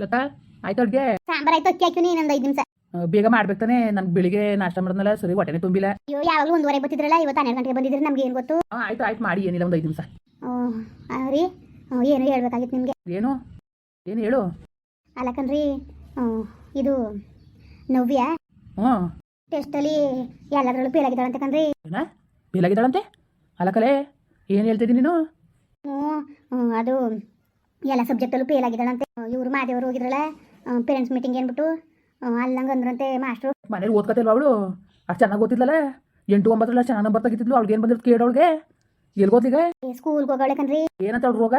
ಲತಾ ಆಯ್ತು ಅಡ್ಗೆ? ಸಾಂಬಾರ್ ಆಯ್ತು ಅಕ್ಕಿ ಹಾಕಿವ್ನಿ ಇನ್ನೊಂದು ಐದು ನಿಮಿಷ. ಬೇಗ ಮಾಡ್ಬೇಕು ತಾನೆ ನನ್ಗೆ ಬೆಳಿಗ್ಗೆ ನಾಷ್ಟ ಮಾಡಿದ್ನಲ್ಲ ಸರಿ ಹೊಟ್ಟೆನೆ ತುಂಬಿಲ್ಲ. ಅಯ್ಯೋ ಯಾವಾಗಲೂ ಒಂದುವರೆ ಬತ್ತಿದ್ರಲ್ಲ ಇವತ್ತು ಹನ್ನೆರಡು ಗಂಟೆಗೆ ಬಂದಿದ್ರೆ ನಮ್ಗೆ ಏನು ಗೊತ್ತು? ಆಯ್ತು ಆಯ್ತು ಮಾಡಿ ಏನಿಲ್ಲ ಒಂದು ಐದು ನಿಮಿಷ. ರೀ ಏನು ಹೇಳ್ಬೇಕಾಗಿತ್ತು ನಿಮಗೆ? ಏನು? ಏನು ಹೇಳು? ಅಲ್ಲ ಕಣ್ರಿ ಹ್ಮ್, ಇದು ನವ್ಯ. ಹ್ಞೂ. ಟೆಸ್ಟಲ್ಲಿ ಎಲ್ಲದರಲ್ಲೂ ಫೇಲ್ ಆಗಿದ್ದಾಳಂತೆ ಕಣ್ರಿ. ಫೇಲ್ ಆಗಿದ್ದಾಳಂತೆ? ಅಲ್ಲ ಕಲೆ ಏನು ಹೇಳ್ತಿದ್ದೀನಿ ನೀನು? ಹ್ಞೂ ಅದು ಎಲ್ಲ ಸಬ್ಜೆಕ್ಟಲ್ಲೂ ಫೇಲ್ ಆಗಿದ್ದಾಳಂತೆ. ಇವರು ಮಾದೇವರು ಹೋಗಿದ್ರಲ್ಲ ಪೇರೆಂಟ್ಸ್ ಮೀಟಿಂಗ್ ಏನ್ಬಿಟ್ಟು ಅಲ್ಲಂಗೆ ಅಂದ್ರಂತೆ ಮಾಸ್ಟ್ರು ಮನೇಲಿ ಓದ್ಕತಿಲ್ವ ಅವಳು? ಅಷ್ಟು ಚೆನ್ನಾಗಿ ಓದ್ತಿದ್ಲಲ್ಲ? ಎಂಟು ಒಂಬತ್ತರಲ್ಲ ಚೆನ್ನಾಗಿ ನಂಬರ್ ತೆಗಿತಿದ್ಲು ಅವ್ಳಿಗೆ ಏನು ಬಂದಿರೋದು ಕೇಳೋಳ್ಗೆ ಎಲ್ಲಿ ಗೊತ್ತೀಗ ಸ್ಕೂಲ್ಗೆ ಹೋಗೋಳೆ ಕಣ್ರಿ. ಏನಂತ ಅವ್ಳು ರೋಗ?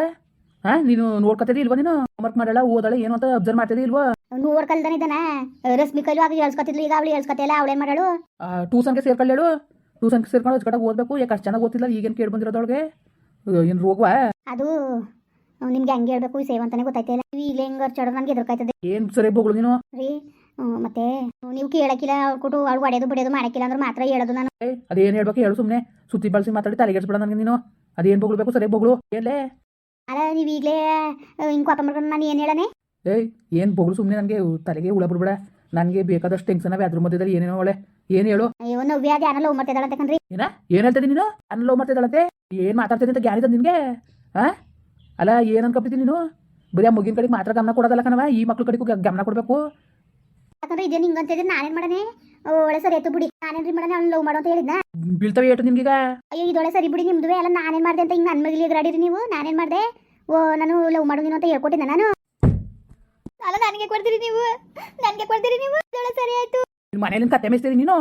ಹಾ ನೀನು ನೋಡ್ಕೊತಿದ್ದಿ ಇಲ್ವಾ ನೀನು? ಹೋಮ್ವರ್ಕ್ ಮಾಡಲ್ಲ ಓದಲ್ಲ ಏನು ಅಂತ ಅಬ್ಸರ್ವ್ ಮಾಡ್ತಿದ್ದಿ ಇಲ್ವಾ? ನೋಡ್ ಕಲ್ದಾನ ಇದಾನೆ ರಶ್ಮಿ ಕೈಲು ಆಗಿ ಹೇಳ್ಸ್ಕೊತಿದ್ಲು ಈಗ ಅವಳು ಹೇಳ್ಸ್ಕೊತಿಲ್ಲ ಮಾಡಳು ಮಾಡಾಳು ಟ್ಯೂಷನ್ಗೆ ಸೇರ್ಕೊಳ್ಳೇಳು ಟ್ಯೂಷನ್ಗೆ ಸೇರ್ಕೊಂಡು ಕಡೆ ಓದಬೇಕು. ಯಾಕೆ ಅಷ್ಟು ಚೆನ್ನಾಗಿ ಓದ್ತಿಲ್ಲ ಈಗೇನು ಕೇಳಿ ಬಂದಿರೋದೊಳಗೆ ಏನು ರೋಗವಾ? ಅದು ನಿಮ್ಗೆ ಹಂಗೆ ಹೇಳ್ಬೇಕು ಈ ಸೇವ್ ಅಂತಾನೆ ಗೊತ್ತಾಯ್ತಿಲ್ಲ ನೀವು ಈಗಲೇ ಹೆಂಗ್ ಚಡೋ ನಮ್ಗೆ ಎದುರ್ಕಾಯ್ತದೆ. ಏನ್ ಸರಿ ಬೋಗಳು ನೀನು? ರೀ ಹ್ಮ್, ಮತ್ತೆ ನೀವು ಕೇಳಕ್ಕಿಲ್ಲ ಕೊಟ್ಟು ಅವಳು ಒಡೆಯೋದು ಬಡಿಯೋದು ಮಾಡಕ್ಕಿಲ್ಲ ಅಂದ್ರೆ ಮಾತ್ರ ಹೇಳೋದು ನಾನು. ಏ ಅದೇನು ಹೇಳ್ಬೇಕು ಹೇಳು ಸುಮ್ಮನೆ ಸುತ್ತಿ ಬಳಸಿ ಮಾತಾಡಿ ತಲೆಗೆಡ್ಸ್ಬೇಡ ನನಗೆ ನೀನು. ಅದೇನು ಬೋಗ್ಬೇಕು ಸರಿ ಬೋಗಳು ಏನ್ಲೇ? ಅಲ್ಲ ನೀವು ಈಗಲೇ ಹಿಂಗೆ ಕೋಪ ಮಾಡ್ಕೊಂಡು ನಾನು ಏನು ಹೇಳನೆ? ಏಯ್ ಏನು ಬೋಗಳು ಸುಮ್ಮನೆ ನನಗೆ ತಲೆಗೆ ಹುಳ ಬಿಡ್ಬೇಡ. ನನಗೆ ಬೇಕಾದಷ್ಟು ಟೆನ್ಷನ್ ಅದ್ರ ಮಧ್ಯದಲ್ಲಿ ಏನೇನೋ ಒಳ್ಳೆ. ಏನು ಹೇಳು? ಅಯ್ಯೋ ನವ್ಯ ಧ್ಯಾನ ಲವ್ ಮಾಡ್ತಿದ್ದಾಳೆ ಅಂತ ಕಣ್ರಿ? ಏನ? ಏನು ಹೇಳ್ತಿದ್ದೀನಿ ನೀನು? ಅನಲೋ ಮಾಡ್ತಿದ್ದಾಳಂತೆ ಏನು ಮಾತಾಡ್ತೀನಿ ಅಂತ ಇದೆ ನಿನಗೆ? ಹಾಂ ಅಲ್ಲ ಏನು ಅನ್ಕೊಬಿಡ್ತೀನಿ ನೀನು? ಬರೀ ಆ ಮುಗಿನ ಕಡೆಗೆ ಮಾತ್ರ ಗಮನ ಕೊಡೋದಲ್ಲ ಕಣವ ಈ ಮಕ್ಳ ಕಡೆಗೂ ಗಮನ ಕೊಡಬೇಕು? ಯಾಕಂದ್ರೆ ಇದೇ ಹಿಂಗಂತ ಹೇಳಿದ್ರೆ ನಾನೇನ್ ಮಾಡನೆ ಒಳ್ಳೆ ಸರಿ ಆಯ್ತು ಬಿಡಿ. ನಾನೇನ್ರಿ ಮಾಡನೆ ಅವ್ನು ಲವ್ ಮಾಡೋ ಅಂತ ಹೇಳಿದ್ನ? ಬೀಳ್ತವೆ ಏಟು ನಿಮ್ಗೀಗ? ಅಯ್ಯೋ ಇದೊಳೆ ಸರಿ ಬಿಡಿ ನಿಮ್ದು ಎಲ್ಲ ನಾನೇನ್ ಮಾಡ್ದೆ ಅಂತ ಹಿಂಗೆ ನನ್ನ ಮಗಲಿ ಎಗರಾಡಿರಿ ನೀವು? ನಾನೇನ್ ಮಾಡ್ದೆ? ಓ ನಾನು ಲವ್ ಮಾಡು ನೀನು ಅಂತ ಹೇಳ್ಕೊಟ್ಟಿದ್ದೆ ನಾನು? ಅಲ್ಲ ನನಗೆ ಕೊಡ್ತೀರಿ ನೀವು? ನನಗೆ ಕೊಡ್ತೀರಿ ನೀವು? ಇದೊಳೆ ಸರಿ ಆಯ್ತು. ನಿಮ್ಮ ಮನೇಲಿ ಕತ್ತೆ ಮೇಸ್ತೀರಿ ನೀನು?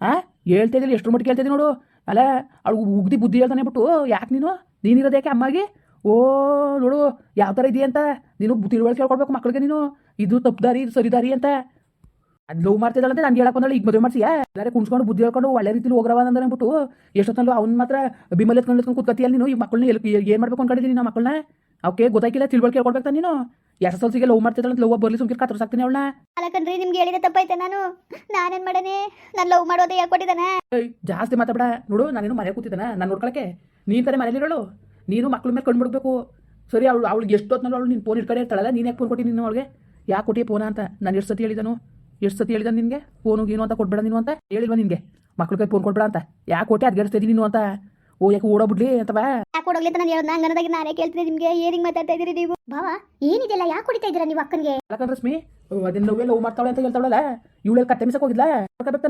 ಆ? ಹೇಳ್ತಾ ಇದ್ದಿಲ್ಲ ಎಷ್ಟು ಮಟ್ಟಿಗೆ ಹೇಳ್ತಿದ್ದಿ ನೋಡು. ಅಲ್ಲ ಅವಳು ಉಗ್ದಿ ಬುದ್ಧಿ ಹೇಳ್ತಾನೆ ಬಿಟ್ಟು ಯಾಕೆ ನೀನು? ನೀನಿರೋದು ಯಾಕೆ ಅಮ್ಮಗೆ? ಓ ನೋಡು ಯಾವ ಥರ ಇದೆಯಾ ಅಂತ? ನೀನು ತಿಳುವಳಿಕೆ ಹೇಳ್ಕೊಡ್ಬೇಕು ಮಕ್ಳಿಗೆ ನೀನು. ಇದು ತಪ್ಪದಾರಿ ಇದು ಸರಿದಾರಿ ಅಂತ. ಅದು ಲವ್ ಮಾಡ್ತಿದ್ದಾಳಂತೆ ನಾನು ಹೇಳಕ್ ಬಂದಳು. ಈಗ ಮದುವೆ ಮಾಡ್ಸಿಯಾ? ಎಲ್ಲಾರೆ ಕುಣ್ಸ್ಕೊಂಡು ಬುದ್ಧಿ ಹೇಳ್ಕೊಂಡು ಒಳ್ಳೆ ರೀತಿಲಿ ಹೋಗ್ರವ ಅಂದ್ರೆ ಅಂದ್ಬಿಟ್ಟು ಎಷ್ಟೊತ್ತಲ್ಲೂ ಅವ್ನು ಮಾತ್ರ ಬಿಮಲ್ ಎತ್ಕೊಂಡು ಎತ್ಕೊಂಡು ಕೂತ್ಕತಿಯಲ್ಲ ನೀನು? ಈ ಮಕ್ಕಳನ್ನ ಎಲ್ಲಿ ಏನು ಮಾಡ್ಬೇಕು ಅನ್ಕೊಂಡಿದ್ದೀನಿ ನಾ ಮಕ್ಕಳನ್ನ ಅವಕ್ಕೆ ಗೊತ್ತಾಗಿಲ್ಲ ತಿಳುವಳಿಕೆ ಹೇಳ್ಕೊಡ್ಬೇಕು ನೀನು ನೀನು? ಎಷ್ಟು ಸಲ್ಸಿಗೆ ಲವ್ ಮಾಡ್ತಿದ್ದಾಳಂತ ಲವ್ ಬರ್ಲಿ ಸುಮ್ಕಿರ್ ಕತ್ರ ಸಾಕ್ತೀನಿ ಅವಳನ್ನ? ಅಲ್ಲ ಕಣ್ರಿ ನಿಮ್ಗೆ ಹೇಳಿದ ತಪ್ಪಾಯ್ತಾ ನಾನು? ನಾನೇನ್ ಮಾಡನೆ? ನಾನು ಲವ್ ಮಾಡೋದೇ ಯಾಕೆ ಕೊಟ್ಟಿದ್ದಾನೆ ಜಾಸ್ತಿ ಮಾತಾಡ ನೋಡು ನಾನೇನು ಮನೆ ಕೂತಿದ್ದಾನ. ನಾನು ನೋಡ್ಕೊಳಕ್ಕೆ. ನೀನ್ ತಾನೇ ಮನೇಲಿರೋಳು? ನೀನು ಮಕ್ಳ ಮೇಲೆ ಕಣ್ಣು ಬಿಡಬೇಕು ಸರಿ, ಅವಳು ಅವಳಿಗೆ ಎಷ್ಟೊತ್ತಿನಲ್ಲಿ ಅವಳು ನೀನು ಫೋನ್ ಇಟ್ಕಡೆ ಇರ್ತಾಳಲ್ಲ, ನೀನು ಯಾಕೆ ಫೋನ್ ಕೊಟ್ಟಿ ನೀನು ಅವಳಿಗೆ? ಯಾಕೆ ಕೊಟ್ಟಿ ಫೋನ ಅಂತ? ನಾನು ಎಷ್ಟು ಸತಿ ಹೇಳಿದನು? ಎಷ್ಟು ಸತಿ ಹೇಳಿದ ನಿನಗೆ? ಫೋನು ಏನು ಅಂತ ಕೊಡ್ಬೇಡ ನೀನು ಅಂತ? ಹೇಳಿಲ್ವ ನಿನಗೆ? ಮಕ್ಳ ಕೈ ಫೋನ್ ಕೊಡ್ಬೇಡ ಅಂತ? ಯಾಕೆ ಕೊಟ್ಟೆ? ಅದ್ಗೆಡಿಸ್ತಿದ್ದೀನಿ ನೀನು ಅಂತ? ಓ ಯಾಕೆ ಓಡೋಗ್ಬಿಡ್ಲಿ ಅಥವಾ ಯಾಕೆ ಓಡೋಗ್ಲಿ ಅಂತ ನಾನು ಹೇಳೋದು ಹಂಗನದಾಗಿ ನಾನೇ ಕೇಳ್ತೀನಿ ನಿಮಗೆ. ಏನಿಗೆ ಮಾತಾಡ್ತಾ ಇದ್ದೀರಿ ನೀವು? ಭಾವ ಏನಿದೆಲ್ಲ? ಯಾಕೆ ಹೊಡಿತಾ ಇದ್ದೀರಾ ನೀವು ಅಕ್ಕನಿಗೆ? ಯಾಕಂದ್ರೆ ರಶ್ಮಿ ಅದನ್ನ ನೋವೇ ಲವ್ ಮಾಡ್ತಾಳೆ ಅಂತ ಹೇಳ್ತಾಳಲ್ಲ? ಇವಳು ಕತ್ತೆ ಮಿಸಕ್ ಹೋಗಿಲ್ಲ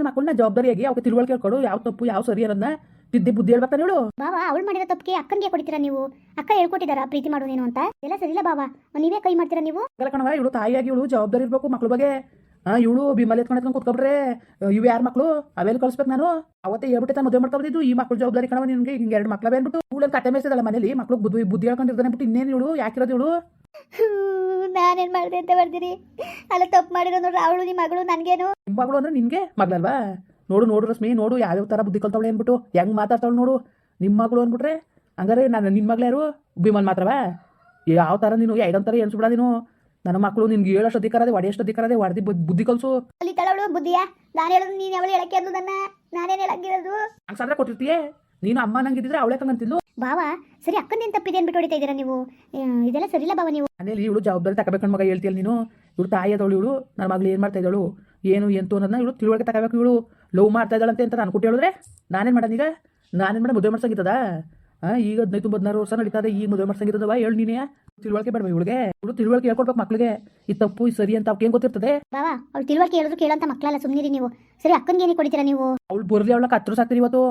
ಮಕ್ಕಳನ್ನ ಜವಾಬ್ದಾರಿಯಾಗಿ ಅವಕ್ಕೆ ತಿಳುವಳಿಕೆ ಕೇಳ್ಕೊಡು ಯಾವ ತಪ್ಪು ಯಾವ ಸರಿ ಅನ್ನೋದನ್ನ ತಿದ್ದಿ ಬುದ್ಧಿ ಹೇಳ್ಬೇಕು ಹೇಳು ಬಾವ ಅವಳು ಮಾಡಿರೋ ತಪ್ಪಿಗೆ ಅಕ್ಕನಿಗೆ ಕೊಡ್ತೀರಾ ನೀವು? ಅಕ್ಕ ಹೇಳ್ಕೊಟ್ಟಿದಾರ ಪ್ರೀತಿ ಮಾಡು ನೀನು ಅಂತ? ಎಲ್ಲ ಸರಿಲ್ಲ ಬಾವ. ನೀವೇ ಕೈ ಮಾಡ್ತೀರಾ ನೀವು? ಕಣವ ಇವಳು ತಾಯಿಯಾಗಿ ಇವಳು ಜವಾಬ್ದಾರಿ ಇರಬೇಕು ಮಕ್ಕಳ ಬಗ್ಗೆ. ಹಾಂ ಇವಳು ಬಿಮಲ್ ಎತ್ಕೊಂಡು ಎತ್ಕೊಂಡು ಕೂತ್ಕೊಬಿಟ್ರೆ ಇವು ಯಾರು ಮಕ್ಕಳು ಅವೆಲ್ಲ ಕಳಿಸ್ಬೇಕು ನಾನು. ಅವತ್ತೇ ಹೇಳ್ಬಿಟ್ಟೆ ತಾನು ಮದುವೆ ಮಾಡ್ತಾ ಬಂದಿದ್ದು. ಈ ಮಕ್ಳು ಜವಾಬ್ದಾರಿ ಕಣವ ನಿನ್ಗೆ. ಹಿಂಗೆ ಎರಡು ಮಕ್ಳು ಬಂದ್ಬಿಟ್ಟು ಇವಳು ಕತೆ ಮೇಯಿಸಿದಲ್ಲ ಮನೇಲಿ. ಮಕ್ಳು ಬುದ್ಧಿ ಬುದ್ಧಿ ಹೇಳ್ಕೊಂಡಿರ್ತಾನೆ ಬಿಟ್ಟು ಇನ್ನೇನು ಇವಳು? ಯಾಕಿರೋದು ಇವಳು? ನಾನೇನು ಮಾಡಿದೆ ಅಂತ ಬರ್ತೀರಿ ಅಲ್ಲ ತಪ್ಪು ಮಾಡಿರೋ ನೋಡ್ರಿ. ಅವಳು ನಿಮ್ಮ ಮಗಳು ನನಗೇನು? ನಿಮ್ಮ ಮಗಳು ಅಂದ್ರೆ ನಿನಗೆ ಮಗಳಲ್ವಾ? ನೋಡು ನೋಡು ರಶ್ಮಿ. ನೋಡು ಯಾವ್ಯಾವ ಥರ ಬುದ್ಧಿ ಕಲ್ತವಳೆ ಅಂದ್ಬಿಟ್ಟು ಹೆಂಗೆ ಮಾತಾಡ್ತಾವಳು ನೋಡು. ನಿಮ್ಮ ಮಗಳು ಅಂದ್ಬಿಟ್ರೆ ಹಂಗಾರೆ ನಾನು ನಿನ್ನ ಮಗಳು ಯಾರು? ಬಿಮಲ್ ಮಾತ್ರವಾ? ಯಾವ ಥರ ನೀನು? ಎರಡೊಂಥರ ಎನ್ಸ್ಬಿಡ ನೀನು. ನನ್ನ ಮಕ್ಕಳು ನಿನ್ಗೆ ಹೇಳೋಷ್ಟು ಅಧಿಕಾರ ಅದೇ ಒಡೆಯಷ್ಟು ಅಧಿಕಾರ ಅದೇ ಒಡೆದಿ ಬುದ್ಧಿ ಕಲ್ಸು. ಅಲ್ಲಿ ತಳವಳು ಬುದ್ಧಿಯಾ? ನಾನು ಹೇಳೋದು ನೀನು ಅವಳು ಹೇಳಕ್ಕೆ ಅದು ನನ್ನ ನಾನೇನು ಹೇಳಕ್ಕಿರೋದು ಹಂಗೆ ಕೊಟ್ಟಿರ್ತೀಯೇ? ನೀನು ಅಮ್ಮ ನಂಗಿದ್ರೆ ಅವಳೆ ಕಂಗಂತಿದ್ಲು ಬಾವ ಸರಿ ಅಕ್ಕಂದೇನು ತಪ್ಪಿದೆ ಅಂದ್ಬಿಟ್ಟು ಹೊಡಿತಾ ಇದ್ದೀರಾ ನೀವು? ಇದೆಲ್ಲ ಸರಿಲ್ಲ ಬಾವ ನೀವು. ಮನೇಲಿ ಇವಳು ಜವಾಬ್ದಾರಿ ತಗೋಬೇಕು ಮಗ ಹೇಳ್ತೀಯಲ್ಲ ನೀನು? ಇವಳು ತಾಯಿ ಅದವಳು ಇವಳು ನನ್ನ ಮಗಳು ಏನು ಮಾಡ್ತಾ ಇದ್ದಾಳು? ಏನು ಎಂತು ಅನ್ನೋದನ್ನ ಇವಳು ತಿಳುವಳಿಕೆ ತಗೋಬೇಕು ಇವಳು. ಲವ್ ಮಾಡ್ತಾ ಇದ್ದಾಳಂತೆ ಅಂತ ನಾನು ಕೊಟ್ಟು ಹೇಳಿದ್ರೆ ನಾನೇನು ಮಾಡೋದು ಈಗ? ನಾನೇನು ಮಾಡೋದು ಮದುವೆ ಮಾಡ್ಸಂಗಿತ್ತದ? ಈಗ ಹದಿನೈದು ಹದಿನಾರು ವರ್ಷ ನಡೀತಾ ಇದೆ ಈಗ ಮದುವೆ ಮಾಡ್ಸಂಗಿತ್ತದವ? ಹೇಳು ನೀನೇ. ತಿಳುವಳಿಕೆ ಬೇಡ ಇವಳಿಗೆ? ಇವಳು ತಿಳುವಳಿಕೆ ಹೇಳ್ಕೊಡ್ಬೇಕು ಮಕ್ಳಿಗೆ. ಈ ತಪ್ಪು ಈ ಸರಿ ಅಂತ ಅವ್ಕೆ ಏನು ಗೊತ್ತಿರ್ತದೆ? ಬಾವಾ ಅವಳು ತಿಳುವಳಿಕೆ ಹೇಳಿದ್ರು ಕೇಳಂತ ಮಕ್ಕಳಲ್ಲ ಸುಮ್ಮನಿರಿ ನೀವು. ಸರಿ ಅಕ್ಕನಿಗೆ ಏನೇ ಕೊಡ್ತೀರಾ ನೀವು? ಅವ್ಳು ಬರ್ಲಿ ಅವಳ ಕತ್ರ ಸಾಕ್ತೀರಿ ಇವತ್ತು.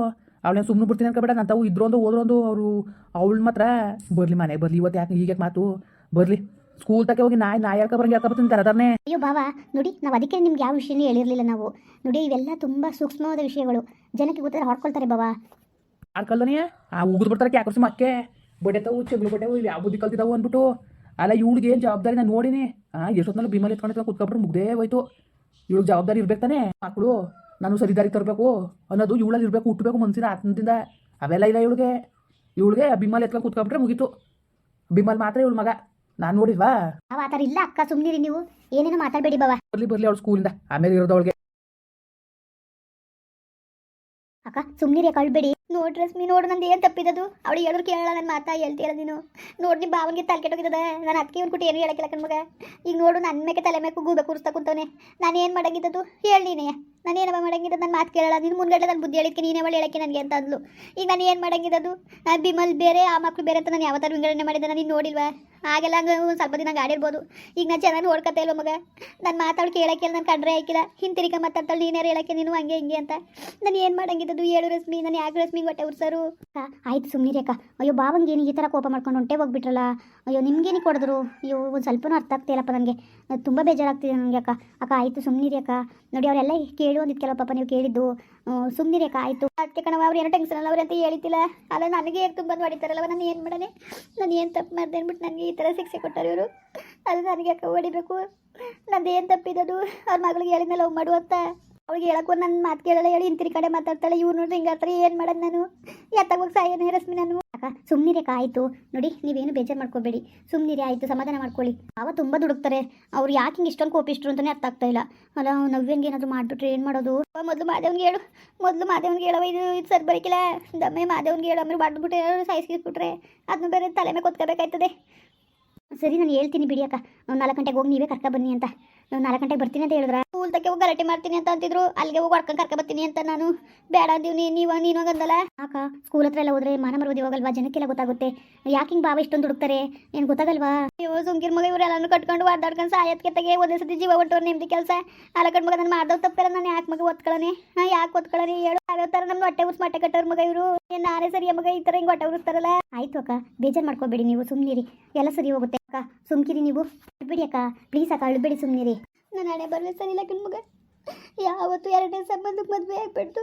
ಅವಳೇನು ಸುಮ್ಮನೆ ಬಿಡ್ತೀನಿ ಅನ್ಕೋಬೇಡ ನಂತಾವು ಇದ್ರು ಇದ್ರೊಂದು ಹೋದ್ರು ಒಂದು ಅವರು ಅವಳು ಮಾತ್ರ. ಬರ್ಲಿ ಮನೆ ಬರ್ಲಿ ಇವತ್ತು ಯಾಕೆ ಹೀಗೆ ಮಾತು? ಬರ್ಲಿ. ಸ್ಕೂಲ್ ತಕ್ಕೆ ಹೋಗಿ ನಾಯಿ ನಾಯಿ ಯಾಕೆ ಬರಂಗೆ ಹೇಳ್ಕೊಬರ್ತೀನಿ ತರದಾನೆ ಅಯ್ಯೋ ಬಾವ ನೋಡಿ ನಾವು ಅದಕ್ಕೆ ನಿಮ್ಗೆ ಯಾವ ವಿಷಯನೂ ಹೇಳಿರಲಿಲ್ಲ ನಾವು. ನೋಡಿ ಇವೆಲ್ಲ ತುಂಬ ಸೂಕ್ಷ್ಮವಾದ ವಿಷಯಗಳು. ಜನಕ್ಕೆ ಗೊತ್ತಾರೆ ಹೊಡ್ಕೊಳ್ತಾರೆ ಬಾವ. ಆಡ್ಕಲ್ದನೇ ಆ ಉಗಿದ್ಬಿಡ್ತಾರೆ ಬಿಡ್ತಾರೆ ಕ್ಯಾಕರ್ಸಿ ಮಕ್ಕೆ. ಬಡೆತಾವು ಚಗ್ಲು ಬಡೆವು ಇವು ಯಾವ ಬುದ್ಧಿ ಕಲ್ತಿದ್ದಾವು ಅಂದ್ಬಿಟ್ಟು. ಅಲ್ಲ ಇವಳಿಗೆ ಏನು ಜವಾಬ್ದಾರಿ ನಾನು ನೋಡಿನಿ. ಹಾಂ ಎಷ್ಟೊತ್ತಲ್ಲಿ ಭೀಮಲ್ ಎತ್ಕೊಂಡು ಕುತ್ಕೊಂಡ್ರೆ ಮುಗ್ದೇ ಹೋಯ್ತು. ಇವಳಿಗೆ ಜವಾಬ್ದಾರಿ ಇರ್ಬೇಕು ತಾನೆ. ಮಕ್ಕಳು ನಾನು ಸರಿದಾರಿ ತರಬೇಕು. ಅನ್ನೋದು ಇವಳಲ್ಲಿ ಇರಬೇಕು ಹುಟ್ಟಬೇಕು ಮನ್ಸಿನ ಆತ್ಮದಿಂದ ಅವೆಲ್ಲ ಇಲ್ಲ ಇವಳಿಗೆ. ಇವಳಿಗೆ ಭೀಮಲ್ ಎತ್ಕೊಂಡು ಕುತ್ಕೊಂಡ್ರೆ ಮುಗೀತು. ಭೀಮಲ್ ಮಾತ್ರ ಇವಳು ಮಗ. ನಾನು ನೋಡಿಲ್ವಾ? ಅವ ಆ ಥರ ಇಲ್ಲ ಅಕ್ಕ ಸುಮ್ಮನಿರಿ ನೀವು. ಏನೇನು ಮಾತಾಡಬೇಡಿ ಬಾವ. ಬರ್ಲಿ ಬರ್ಲಿ ಅವಳು ಸ್ಕೂಲಿಂದ ಆಮೇಲೆ ಇರೋದು ಅವಳಿಗೆ. ಅಕ್ಕ ಸುಮ್ಮನಿರಿ ಕಳ್ಬೇಡಿ. ನೋಡ್ ರಶ್ಮಿ, ನೋಡು ನಂದು ಏನು ತಪ್ಪಿದದು? ಅವಳು ಹೇಳಿದ್ರು ಕೇಳಲ್ಲ ನನ್ನ ಮಾತಾ ಹೇಳ್ತೀರ ನೀನು. ನೋಡಿ ನಿಮ್ಮ ಬಾವನಿಗೆ ತಲೆ ಕೆಟ್ಟೋಗಿದ್ದದ ನಾನು ಅದಕ್ಕೆ ಇವ್ನು ಕೊಟ್ಟು ಏನು ಹೇಳಕ್ಕಿಲ್ಲ ಕಣ್ಮಗ ಈಗ ನೋಡು ನನ್ನ ಮೇಲೆ ತಲೆ ಮೇಲೆ ಗೂಬೆ ಕೂರಿಸ್ತಾ ಕುಂತವನೆ. ನಾನು ಏನು ಮಾಡಂಗಿದ್ದದು ಹೇಳಿ ನೀನೇ. ಏನವ ಮಾಡಂಗಿದ್ದು ನನ್ನ ಮಾತು ಕೇಳಲ್ಲ. ನೀನು ಮುಂದ್ಗಡೆ ನನ್ನ ಬುದ್ಧಿ ಹೇಳಿಕ್ಕೆ ನೀನೇ ಅವಳು ಹೇಳಕ್ಕೆ ನನಗೆ ಅಂತ ಅಂದ್ಲು. ಈಗ ನಾನು ಏನು ಮಾಡಂಗಿದ್ದದು ನಾನು ಬಿಮಲ್ ಬೇರೆ, ಆ ಮಕ್ಕಳು ಬೇರೆ ಅಂತ ನಾನು ಯಾವತ್ತಾರು ವಿಂಗಡಣೆ ಮಾಡಿದ್ದೆ ನಾನು ನೀನು ನೋಡಿಲ್ವಾ ಆಗೆಲ್ಲ ಒಂದು ಸ್ವಲ್ಪ ದಿನ ಗಾಡಿರ್ಬೋದು ಈಗ ನಾನು ಚೆನ್ನಾಗಿ ನೋಡ್ಕೊತಾ ಇಲ್ವ ಮಗ? ನಾನು ಮಾತಾಡಿ ಕೇಳಕ್ಕಿಲ್ಲ ನಾನು ಕಂಡ್ರೆ ಹಾಕಿಲ್ಲ. ಹಿಂತಿರಿಕ ಮಾತಾಡ್ತಾಳೆ, ನೀನೇ ಹೇಳಕ್ಕೆ ನೀನು ಹಂಗೆ ಹಿಂಗೆ ಅಂತ. ನಾನು ಏನು ಮಾಡಂಗಿದ್ದದು ಹೇಳು ರಶ್ಮಿ. ನಾನು ಯಾಕೆ ರಶ್ಮಿ ಹೊಟ್ಟೆ ಉರ್ಸರು ಆಯ್ತು ಸುಮ್ಮನಿರಿ ಅಕ್ಕ. ಅಯ್ಯೋ ಬಾವಂಗೇನು ಈ ಥರ ಕೋಪ ಮಾಡ್ಕೊಂಡು ಹೊಂಟೆ ಹೋಗ್ಬಿಟ್ರಲ್ಲ. ಅಯ್ಯೋ ನಿಮ್ಗೇನು ಕೊಡಿದ್ರು? ಅಯ್ಯೋ, ಒಂದು ಸ್ವಲ್ಪನೂ ಅರ್ಥ ಆಗ್ತಿಲ್ಲಪ್ಪ ನನಗೆ. ತುಂಬ ಬೇಜಾರಾಗ್ತಿದೆ ನನಗೆ ಅಕ್ಕ. ಅಕ್ಕ, ಆಯಿತು ಸುಮ್ಮನಿರಿ ಅಕ್ಕ. ನೋಡಿ, ಅವರೆಲ್ಲ ಕೇಳಿ ಒಂದಿತ್ತು ಕೆಲವು ಪಾಪ ನೀವು ಕೇಳಿದ್ದು. ಸುಮ್ಮನಿರಿ ಅಕ್ಕ, ಆಯಿತು. ಅದಕ್ಕೆ ಕಣವ ಅವ್ರು ಏನೋ ಟೆನ್ಷನ್ ಅಲ್ಲ ಅವ್ರು ಅಂತ ಹೇಳಿತಿಲ್ಲ ಅಲ್ಲ ನನಗೆ ಹೇಗೆ ತುಂಬ ಹೊಡಿತಾರಲ್ಲವ ನಾನು ಏನು ಮಾಡನೆ ನಾನು ಏನು ತಪ್ಪು ಮಾಡಿದೆ ಅಂದ್ಬಿಟ್ಟು ನನಗೆ ಈ ಥರ ಶಿಕ್ಷೆ ಕೊಟ್ಟರು ಇವರು. ಅದು ನನಗೆ ಅಕ್ಕ ಹೊಡಿಬೇಕು. ನಂದು ಏನು ತಪ್ಪಿದದು? ಅವ್ರ ಮಗಳಿಗೆ ಹೇಳಿದ್ಮೇಲೆ ಲವ್ ಮಾಡು ಅಂತ. ಅವ್ಳಿಗೆ ಹೇಳಕ್ಕೂ ನನ್ನ ಮಾತು ಕೇಳಲ್ಲ ಹೇಳಿ ಇಂತಿರಿ ಕಡೆ ಮಾತಾಡ್ತಾಳೆ, ಇವ್ರು ನೋಡ್ರಿ ಹಿಂಗಾಡ್ತಾರೆ ಏನು ಮಾಡೋದು ನಾನು? ಎತ್ತಾಗ ಹೋಗಿ ಸಾಯೋನೇ ರಶ್ಮಿ ನಾನು. ಅಕ್ಕ ಸುಮ್ಮನಿರಿ ಆಯಿತು. ನೋಡಿ, ನೀವೇನು ಬೇಜಾರು ಮಾಡ್ಕೋಬೇಡಿ. ಸುಮ್ಮನಿರಿ ಆಯಿತು, ಸಮಾಧಾನ ಮಾಡ್ಕೊಳ್ಳಿ. ಅವ ತುಂಬ ದುಡುಕ್ತಾರೆ. ಅವ್ರು ಯಾಕೆ ಹಿಂಗೆ ಇಷ್ಟೊಂದು ಕೋಪಿಸ್ಟ್ರು ಅಂತಲೇ ಅರ್ಥ ಆಗ್ತಾ ಇಲ್ಲ. ಅಲ್ಲ, ನವ್ಯಂಗೆ ಏನಾದರೂ ಮಾಡಿಬಿಟ್ರೆ ಏನು ಮಾಡೋದು? ಮೊದಲು ಮಾದೇವ್ನಿಗೆ ಹೇಳು. ಮೊದಲು ಮಾದೇವ್ನಿಗೆ ಹೇಳವ ಇದು ಇದು ಸರ್ ಬರಕಿಲ್ಲ. ದಮ್ಮೆ ಮಾದೇವ್ನಿಗೆ ಹೇಳು ಅಂದ್ರೆ ಮಾಡ್ಬಿಟ್ಟು ಏನಾದ್ರು ಸಾಯಿಸ್ಕಿಸ್ಬಿಟ್ರೆ ಅದನ್ನ ಬೇರೆ ತಲೆ ಮೇಲೆ ಕೊತ್ಕೋಬೇಕಾಯ್ತದೆ. ಸರಿ, ನಾನು ಹೇಳ್ತೀನಿ ಬಿಡಿ ಅಕ್ಕ. ನಾಲ್ಕು ಗಂಟೆಗೆ ಹೋಗಿ ನೀವೇ ಕರ್ಕ ಬನ್ನಿ ಅಂತ. ನಾಲ್ಕು ಗಂಟೆಗೆ ಬರ್ತೀನಿ ಅಂತ ಹೇಳಿದ್ರ? ಸ್ಕೂಲ್ ತಕ್ಕೆ ಹೋಗಿ ಗಲಾಟೆ ಮಾಡ್ತೀನಿ ಅಂತ ಅಂತಿದ್ರು. ಅಲ್ಲಿಗೆ ಹೋಗಿ ಹೊಡ್ಕೊಂಡು ಕರ್ಕ ಬರ್ತೀನಿ ಅಂತ ನಾನು. ಬೇಡ ಅಂದೀವಿ ನೀ ನೀವು ನೀನು ಹೋಗಂದಲ್ಲ? ಆಕ ಸ್ಕೂಲ್ ಹತ್ರ ಎಲ್ಲ ಹೋದ್ರೆ ಮಾನ ಮರುದಿ ಹೋಗಲ್ವಾ? ಜನಕ್ಕೆಲ್ಲ ಗೊತ್ತಾಗುತ್ತೆ. ಯಾಕೆ ಹಿಂಗೆ ಬಾವ ಇಷ್ಟೊಂದು ಹುಡುಕ್ತಾರೆ? ಏನು ಗೊತ್ತಾಗಲ್ವಾ? ಅಯ್ಯೋ ಸುಂಕಿರ್ ಮಗ ಇವರೆಲ್ಲನೂ ಕಟ್ಕೊಂಡು ಒದ್ದಾಡ್ಕೊಂಡು ಸಾಯತ್ಕೆ ತೆಗೆ ಒಂದೇ ಸತಿ ಜೀವ ಒಟ್ಟವ್ರು ನಿಮ್ದು ಕೆಲಸ. ಅಲ್ಲ ಕಟ್ ಮಗ ನಾನು ಮಾಡ್ದವ್ ತಪ್ಪಲ್ಲ ನಾನು ಯಾಕೆ ಮಗ ಒತ್ಕೊಳ್ಳನೆ ಹಾಂ ಯಾಕೆ ಒತ್ಕೊಳ್ಳನೆ ಹೇಳು. ಯಾವ್ಯಾವ ಥರ ನಮ್ಮ ಹೊಟ್ಟೆ ಉಸ್ ಮಟ್ಟೆ ಕಟ್ಟೋರು ಮಗ ಇವರು. ನಾನೇ ಸರಿ ಮಗ? ಈ ಥರ ಹಿಂಗೆ ಹೊಟ್ಟೆ ಉರಿಸ್ತಾರಲ್ಲ? ಆಯ್ತು ಅಕ್ಕ. ಬೇಜಾರು ಮಾಡ್ಕೋಬೇಡಿ ನೀವು. ಸುಮ್ಮನಿರಿ ಎಲ್ಲ ಸರಿ ಹೋಗುತ್ತೆ. ಅಕ್ಕ, ಸುಮ್ಕಿರಿ ನೀವು. ಬಿಡಿ ಅಕ್ಕ ಪ್ಲೀಸ್ ಅಕ್ಕ, ಅಳ್ಬೇಡಿ ಸುಮ್ಮನಿರಿ ನಾನು ಹಣೆ ಬರಲಿ ಸರಿ ಇಲ್ಲ ಮಗ. ಯಾವತ್ತು ಎರಡನೇ ಸಂಬಂಧಕ್ಕೆ ಮದುವೆ ಆಗ್ಬಿಡ್ತು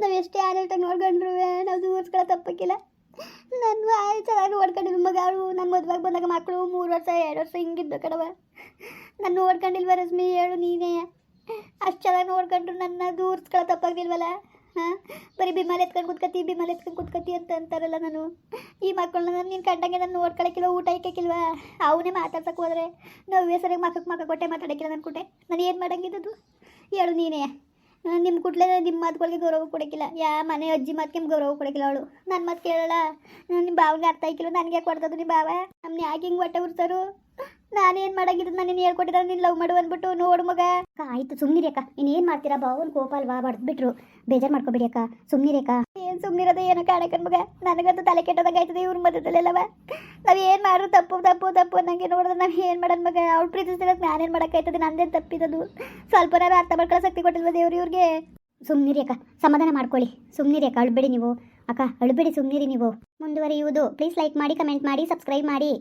ನಾವು ಎಷ್ಟೇ ಆಡಳಿತ ನೋಡ್ಕೊಂಡ್ರು ನಾವು ದೂರ್ಸ್ಕೊಳ್ಳೋ ತಪ್ಪಕ್ಕಿಲ್ಲ. ಆಯ್ತು ಚೆನ್ನಾಗಿ ನೋಡ್ಕೊಂಡಿದ್ದು ಮಗ ಅವಳು. ನನ್ನ ಮದುವೆಗೆ ಬಂದಾಗ ಮಕ್ಕಳು ಮೂರು ವರ್ಷ, ಎರಡು ವರ್ಷ ಹಿಂಗಿದ್ದು ಕಡವ ನಾನು ನೋಡ್ಕೊಂಡಿಲ್ವ ರಶ್ಮಿ, ಹೇಳು ನೀನೇ. ಅಷ್ಟು ಚೆನ್ನಾಗಿ ನೋಡ್ಕೊಂಡ್ರು ನನ್ನ ದೂರ್ಸ್ಕೊಳ್ಳೋ ತಪ್ಪಾಗ್ಲಿಲ್ವಲ್ಲ. ಹಾಂ? ಬರೀ ಬಿಮಾಲ್ ಎತ್ಕೊಂಡು ಕುತ್ಕತಿ ಬಿಮಾಲ್ ಎತ್ಕೊಂಡು ಕುತ್ಕತಿ ಅಂತ ಅಂತಾರಲ್ಲ ನಾನು. ಈ ಮಕ್ಕಳನ್ನ ನಾನು ಕಂಡಂಗೆ ನಾನು ನೋಡ್ಕೊಳಕ್ಕಿಲ್ವ ಊಟ ಇಕ್ಕಕ್ಕಿಲ್ವ ಅವನೇ ಮಾತಾಡ್ಸಕ್ಕೆ ಹೋದ್ರೆ ನೋವೇ ಸರಿಯಾಗಿ ಮಕ್ಕಕ್ಕೆ ಮಕ್ಕ ಕೊಟ್ಟೆ ಮಾತಾಡಕ್ಕಿಲ್ಲ ನನ್ನ ಕುಟೆ ನಾನು ಏನು ಮಾಡಂಗಿದ್ದದು ಹೇಳು ನೀನೇ. ನಿಮ್ಮ ಕುಟ್ಲೇ ನಿಮ್ಮ ಮಾತುಗಳಿಗೆ ಗೌರವ ಕೊಡೋಕ್ಕಿಲ್ಲ. ಯಾ, ಮನೆ ಅಜ್ಜಿ ಮಾತಿಗೆ ಗೌರವ ಕೊಡಕ್ಕಿಲ್ಲ ಅವಳು. ನನ್ನ ಮಾತು ಕೇಳಲ್ಲ. ನಿಮ್ಮ ಬಾವಿಗೆ ಅರ್ಥ ಆಯ್ಕಿಲ್ಲ. ನನಗೆ ಕೊಡ್ತದ್ದು ನಿಮ್ಮ ಬಾವ ನಮ್ಮನ್ನ ಯಾಕೆ ಹಿಂಗೆ ಹೊಟ್ಟೆ ಉರ್ತಾರು ನಾನೇನು ಮಾಡಂಗಿದ್ದು ನಾನು ಹೇಳ್ಕೊಟ್ಟಿದ್ರೆ ನೀನು ಲವ್ ಮಾಡು ಅಂದ್ಬಿಟ್ಟು ನೋಡು ಮಗ. ಆಯ್ತು ಸುಮ್ಮನಿರಿ ಅಕ್ಕ. ಇನ್ನೇನು ಮಾಡ್ತೀರಾ? ಬಾವನ್ ಕೋಪ ಅಲ್ವಾ ಬಡ್ದ್ಬಿಟ್ರು ಬೇಜಾರು ಮಾಡ್ಕೊಬೇಡಿ ಅಕ್ಕ. ಸುಮ್ಮನಿರಿ ಅಕ್ಕ. ಏನು ಸುಮ್ಮನಿರೋದು ಏನೋ ಕಾಣಕನ್ ಮಗ. ನನಗಂತೂ ತಲೆ ಕೆಟ್ಟದಾಗ ಆಯ್ತದೆ ಇವ್ರ ಮಧ್ಯದಲ್ಲೆಲ್ಲವ. ನಾವು ಏನು ಮಾಡ್ರು ತಪ್ಪು ತಪ್ಪು ತಪ್ಪು ಅನ್ನಂಗೆ ನೋಡಿದ್ರೆ ನಾವು ಏನು ಮಾಡೋಣ ಮಗ? ಅವ್ಳು ಪ್ರೀತಿಸಿರೋದು ನಾನೇನು ಮಾಡೋಕ್ಕಾಯ್ತದೆ ನಂದೇನು ಸ್ವಲ್ಪ ಸ್ವಲ್ಪನಾರು ಅರ್ಥ ಮಾಡ್ಕೊಳ್ಳೋ ಶಕ್ತಿ ಕೊಟ್ಟಿಲ್ವ ದೇವ್ರು ಇವ್ರಿಗೆ? ಸುಮ್ಮನಿರಿ ಅಕ್ಕ. ಸಮಾಧಾನ ಮಾಡ್ಕೊಳ್ಳಿ. ಸುಮ್ಮನಿರಿ ಅಕ್ಕ ಅಳ್ಬೇಡಿ ನೀವು. ಅಕ್ಕ ಅಳ್ಬೇಡಿ ಸುಮ್ಮನಿರಿ ನೀವು. ಮುಂದುವರಿಯುವುದು. ಪ್ಲೀಸ್ ಲೈಕ್ ಮಾಡಿ ಕಮೆಂಟ್ ಮಾಡಿ ಸಬ್ಸ್ಕ್ರೈಬ್ ಮಾಡಿ.